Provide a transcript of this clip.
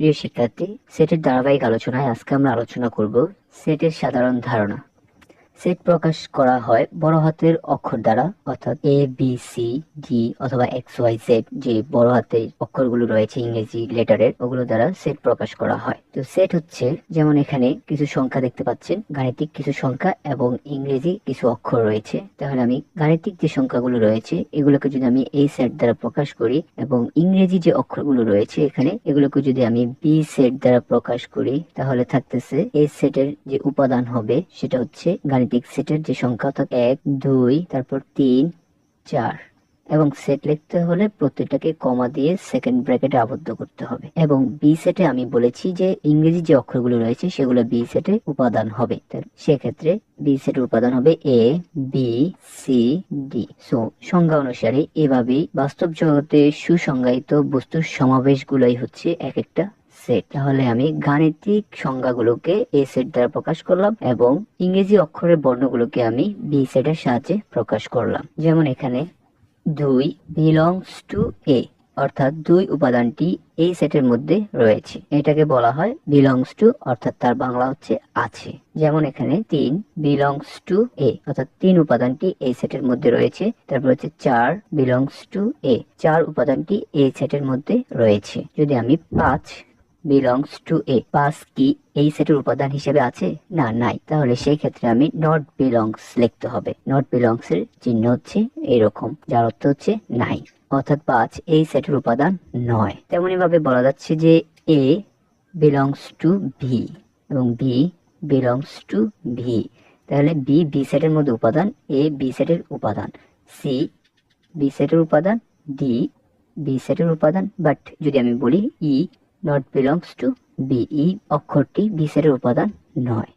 প্রিয় শিক্ষার্থী সেটের ধারাবাহিক আলোচনায় আজকে আমরা আলোচনা করব সেটের সাধারণ ধারণা। সেট প্রকাশ করা হয় বড় হাতের অক্ষর দ্বারা, অর্থাৎ এ বি সি ডি অথবা এক্স ওয়াই জেড যে বড় হাতের অক্ষরগুলো রয়েছে ইংরেজি লেটারের, ওগুলো দ্বারা সেট প্রকাশ করা হয়। তো সেট হচ্ছে যেমন এখানে কিছু সংখ্যা দেখতে পাচ্ছেন, গাণিতিক কিছু সংখ্যা এবং ইংরেজি কিছু অক্ষর রয়েছে। তাহলে আমি গাণিতিক যে সংখ্যাগুলো রয়েছে, এগুলোকে যদি আমি এই সেট দ্বারা প্রকাশ করি এবং ইংরেজি যে অক্ষরগুলো রয়েছে এখানে, এগুলোকে যদি আমি বি সেট দ্বারা প্রকাশ করি, তাহলে থাকতেছে এই সেটের যে উপাদান হবে, সেটা হচ্ছে গাণিতিক সেটের যে সংখ্যা অর্থাৎ এক, দুই, তারপর তিন, চার এবং সেট লিখতে হলে প্রত্যেকটাকে কমা দিয়ে সেকেন্ড ব্র্যাকেটে আবদ্ধ করতে হবে এবং বি সেটে আমি বলেছি যে ইংরেজি যে অক্ষরগুলো রয়েছে সেগুলো বি সেটে উপাদান হবে। সেক্ষেত্রে বি সেটের উপাদান হবে A B C D so সংজ্ঞা অনুসারে এভাবেই বাস্তব জগতে সুসংজ্ঞায়িত বস্তুর সমাবেশগুলোই হচ্ছে এক একটা সেট তাহলে আমি গাণিতিক সংজ্ঞাগুলোকে এ সেট দ্বারা প্রকাশ করলাম এবং ইংরেজি অক্ষরের বর্ণগুলোকে আমি বি সেটের সাহায্যে প্রকাশ করলাম। যেমন এখানে, দুই বিলংস টু এ অর্থাৎ দুই উপাদানটি এই সেটের মধ্যে রয়েছে। এটাকে বলা হয় বিলংস টু অর্থাৎ তার বাংলা হচ্ছে আছে। যেমন এখানে, তিন বিলংস টু এ অর্থাৎ তিন উপাদানটি এই সেটের মধ্যে রয়েছে। তারপর হচ্ছে চার বিলংস টু এ চার উপাদানটি এই সেটের মধ্যে রয়েছে। যদি আমি পাঁচ বিলংস টু এ পাঁচ কি এই সেটের উপাদান হিসেবে আছে? না, নাই। তাহলে সেই ক্ষেত্রে আমি নট বিলংস লিখতে হবে। নট বিলংস এর চিহ্ন হচ্ছে এরকম, যার অর্থ হচ্ছে নাই। অর্থাৎ পাঁচ, এই সেটের উপাদান নয়। তেমনি ভাবে বলা যাচ্ছে যে এ বিলংস টু ভি এবং বি বিলংস টু ভি তাহলে বি বি সেটের মধ্যে উপাদান এ বি সেটের উপাদান। সি বি সেটের উপাদান ডি বি সেটের উপাদান। বাট যদি আমি বলি E not belongs to B E অক্ষরটি বিসের উপাদান নয়।